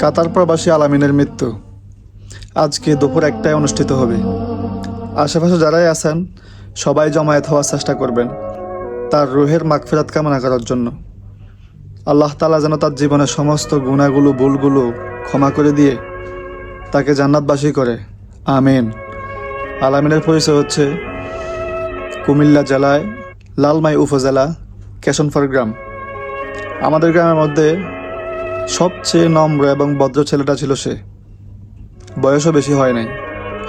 কাতার প্রবাসী আলামিনের মৃত্যু। আজকে দুপুর একটায় অনুষ্ঠিত হবে। আশেপাশে যারাই আছেন, সবাই জমায়েত হওয়ার চেষ্টা করবেন তার রুহের মাগফিরাত কামনা করার জন্য। আল্লাহ তালা যেন তার জীবনের সমস্ত গুণাগুলো, ভুলগুলো ক্ষমা করে দিয়ে তাকে জান্নাতবাসী করে। আমিন। আলামিনের পরিচয় হচ্ছে কুমিল্লা জেলায় লালমাই উপজেলা কেশনফর গ্রাম। আমাদের গ্রামের মধ্যে সবচেয়ে নম্র এবং ভদ্র ছেলেটা ছিল সে। বয়সও বেশি হয় নাই।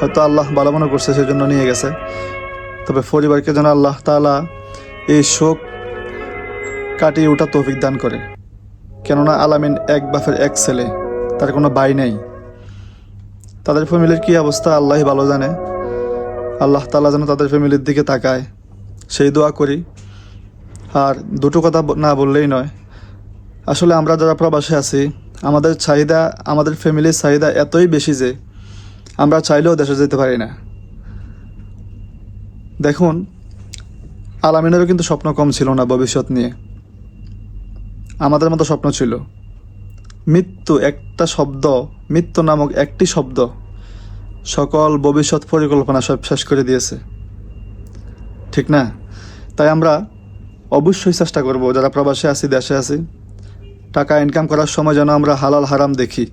হয়তো আল্লাহ ভালো মনে করছে, সেজন্য নিয়ে গেছে। তবে পরিবারকে যেন আল্লাহ তাআলা এই শোক কাটিয়ে ওঠা তৌফিক দান করে। কেননা আলামিন এক বাফের এক ছেলে, তার কোনো ভাই নেই। তাদের ফ্যামিলির কি অবস্থা আল্লাহ ভালো জানে। আল্লাহ তালা যেন তাদের ফ্যামিলির দিকে তাকায়। সেই দোয়া করি। আর দুটো কথা না বললেই নয় আসলে আমরা যারা প্রবাসে আছি, আমাদের চাহিদা, আমাদের ফ্যামিলির চাহিদা এতই বেশি যে আমরা চাইলেও দেশে যেতে পারি না। দেখুন, আলামিনেরও কিন্তু স্বপ্ন কম ছিল না ভবিষ্যৎ নিয়ে। আমাদের মতো স্বপ্ন ছিল। মৃত্যু একটা শব্দ, মৃত্যু নামক একটি শব্দ সকল ভবিষ্যৎ পরিকল্পনা সব শেষ করে দিয়েছে। ঠিক না? তাই আমরা অবশ্যই চেষ্টা করব, যারা প্রবাসে আছি, দেশে আছি টাকা ইনকাম করার সময় যেন আমরা হালাল হারাম দেখি।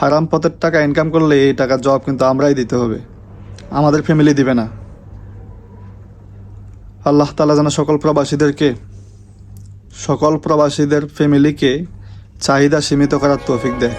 হারাম পথের টাকা ইনকাম করলে এই টাকার জব কিন্তু আমরাই দিতে হবে। আমাদের ফ্যামিলি দিবে না। আল্লাহ তালা যেন সকল প্রবাসীদেরকে, সকল প্রবাসীদের ফ্যামিলিকে চাহিদা সীমিত করার তৌফিক দেয়।